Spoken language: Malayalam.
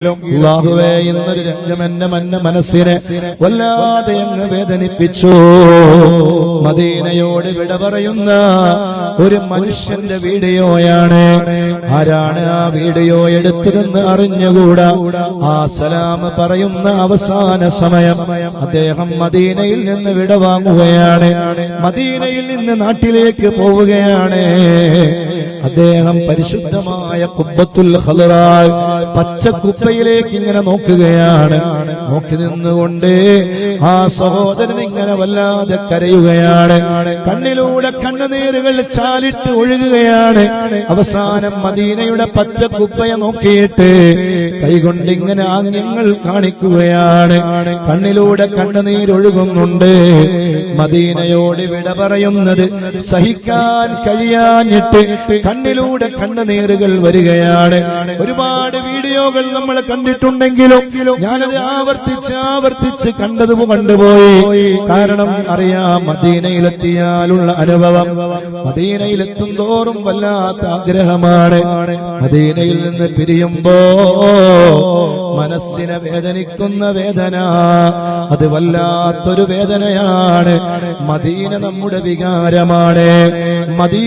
ഇന്നൊരു രംഗം എന്നെ മന്ന മനസ്സിനെ വല്ലാതെ അങ്ങ് വേദനിപ്പിച്ചു. മദീനയോട് വിട പറയുന്ന ഒരു മനുഷ്യന്റെ വീഡിയോയാണ്. ആരാണ് ആ വീഡിയോ എടുത്തതെന്ന് അറിഞ്ഞുകൂടാ? ആ സലാമ് പറയുന്ന അവസാന സമയം. അദ്ദേഹം മദീനയിൽ നിന്ന് വിട വാങ്ങുകയാണ്. മദീനയിൽ നിന്ന് നാട്ടിലേക്ക് പോവുകയാണ്. അദ്ദേഹം പരിശുദ്ധമായ കുബത്തുൽ ഹലറാൽ പച്ച കുപ്പയിലേക്ക് ഇങ്ങനെ നോക്കുകയാണ്. നോക്കി നിന്നുകൊണ്ട് ആ സഹോദരൻ ഇങ്ങനെ വല്ലാതെ കരയുകയാണ്. കണ്ണിലൂടെ കണ്ണുനീരുകൾ ചാലിട്ട് ഒഴുകുകയാണ്. അവസാനം മദീനയുടെ പച്ച കുപ്പയെ നോക്കിയിട്ട് കൈകൊണ്ട് ഇങ്ങനെ ആംഗ്യങ്ങൾ കാണിക്കുകയാണ്. കണ്ണിലൂടെ കണ്ണുനീരൊഴുകുന്നുണ്ട് മദീനയോട് വിട പറയുന്നത് സഹിക്കാൻ കഴിയാഞ്ഞിട്ട് കണ്ണിലൂടെ കണ്ണുനീരുകൾ വരികയാണ്. ഒരുപാട് വീഡിയോകൾ നമ്മൾ കണ്ടിട്ടുണ്ടെങ്കിലും ഞാനത് ആവർത്തിച്ച് ആവർത്തിച്ച് കണ്ടത് കണ്ടുപോയി. കാരണം അറിയാം മദീനയിലെത്തിയാലുള്ള അനുഭവം മദീനയിലെത്തും തോറും വല്ലാത്ത ആഗ്രഹമാണ്. മദീനയിൽ നിന്ന് പിരിയുമ്പോ മനസ്സിനെ വേദനിക്കുന്ന വേദന അത് വല്ലാത്തൊരു വേദനയാണ്. മദീന നമ്മുടെ വികാരമാണ്. മദീ